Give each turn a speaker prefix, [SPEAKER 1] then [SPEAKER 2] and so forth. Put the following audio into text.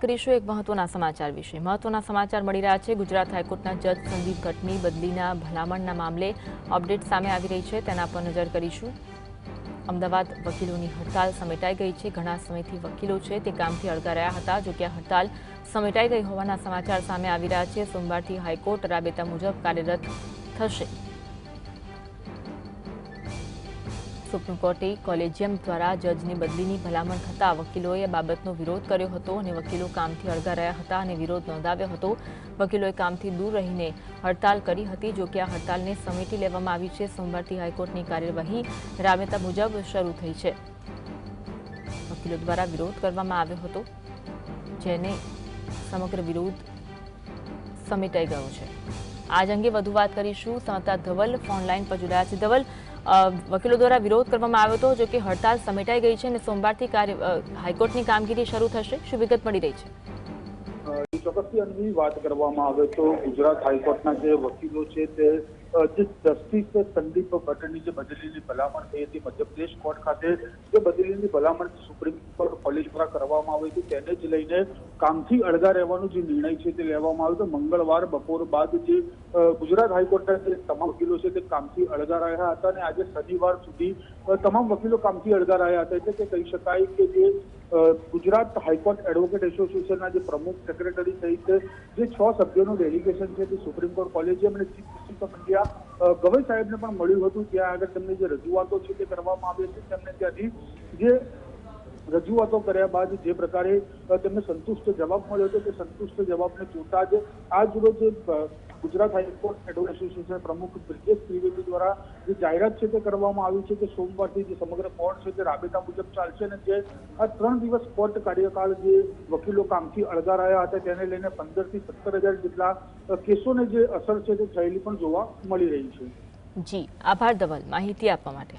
[SPEAKER 1] વાત કરીશું એક મહત્વના સમાચાર વિશે. મહત્વના સમાચાર મળી રહ્યા છે. ગુજરાત હાઈકોર્ટના જજ સંદીપ ભટ્ટની બદલીના ભલામણના મામલે અપડેટ સામે આવી રહી છે. તેના પર નજર કરીશું. અમદાવાદ વકીલોની હડતાલ સમેટાઈ ગઈ છે. ઘણા સમયથી વકીલો છે તે કામથી અળગા રહ્યા હતા. જો કે આ હડતાલ સમેટાઈ ગઈ હોવાના સમાચાર સામે આવી રહ્યા છે. સોમવારથી હાઈકોર્ટ રાબેતા મુજબ કાર્યરત થશે. સુપ્રીમ કોર્ટે કોલેજિયમ દ્વારા જજની બદલીની ભલામણ થતાં વકીલોએ બાબતનો વિરોધ કર્યો હતો અને વકીલો કામથી અળગા રહ્યા હતા અને વિરોધ નોંધાવ્યો હતો. વકીલોએ કામથી દૂર રહીને હડતાલ કરી હતી. જો કે આ હડતાલને સમેટી લેવામાં આવી છે. સોમવારથી હાઈકોર્ટની કાર્યવાહી રાબેતા મુજબ શરૂ થઈ છે. વકીલો દ્વારા વિરોધ કરવામાં આવ્યો હતો, જેને સમગ્ર વિરોધ સમેટાઈ ગયો છે. આજ અંગે વધુ વાત કરીશું. સાંતા ધવલ ફોનલાઈન પર જોડાયા છે. ધવલ વકીલો દ્વારા વિરોધ કરવામાં આવ્યો હતો, જો કે હડતાલ સમેટાઈ ગઈ છે અને સોમવારથી હાઈકોર્ટની કામગીરી શરૂ થશે, શું વિગત મળી રહી છે?
[SPEAKER 2] ચોક્કસથી અંગની વાત કરવામાં આવે તો ગુજરાત હાઈકોર્ટના જે વકીલો છે તે જે જસ્ટિસ સંદીપ ભટ્ટની જે બદલીની ભલામણ થઈ હતી મધ્યપ્રદેશ કોર્ટ ખાતે, જે બદલીની ભલામણ સુપ્રીમ કોર્ટ કોલેજ દ્વારા કરવામાં આવી હતી તેને જ લઈને કામથી અળગા રહેવાનો જે નિર્ણય છે તે લેવામાં આવ્યો તો મંગળવાર બપોર બાદ જે ગુજરાત હાઈકોર્ટના જે તમામ વકીલો છે તે કામથી અળગા રહ્યા હતા અને આજે શનિવાર સુધી તમામ વકીલો કામથી અળગા રહ્યા હતા એટલે કે કહી શકાય કે જે ગુજરાત હાઈકોર્ટ એડવોકેટ એસોસિએશનના જે પ્રમુખ સેક્રેટરી સહિત જે છ સભ્યોનું ડેલિગેશન છે તે સુપ્રીમ કોર્ટ કોલેજિયમ અને chief justice of India Gavai સાહેબને પણ મળ્યું હતું. ત્યાં આગળ તેમની જે રજૂઆતો છે તે કરવામાં આવી હતી. તેમને ત્યાંથી જે રજૂઆતો કર્યા બાદ જે પ્રકારે તેમને સંતુષ્ટ જવાબ મળ્યો હતો. તે સંતુષ્ટ જવાબને જોતા જ આજ રોજ ગુજરાત હાઈકોર્ટ એડવોકેટ એસોસિએશન પ્રમુખ બ્રિજેશ ત્રિવેદી દ્વારા જે જાહેરાત છે તે કરવામાં આવી છે કે સોમવારથી જે સમગ્ર કોર્ટ છે તે રાબેતા મુજબ ચાલશે અને જે આ ત્રણ દિવસ કોર્ટ કાર્યકાળ જે વકીલો કામથી અળગા રહ્યા હતા તેને લઈને પંદરથી સત્તર હજાર જેટલા કેસોને જે અસર છે તે થયેલી પણ જોવા મળી રહી છે.
[SPEAKER 1] જી, આભાર, ધવલ. માહિતી આપવા માટે.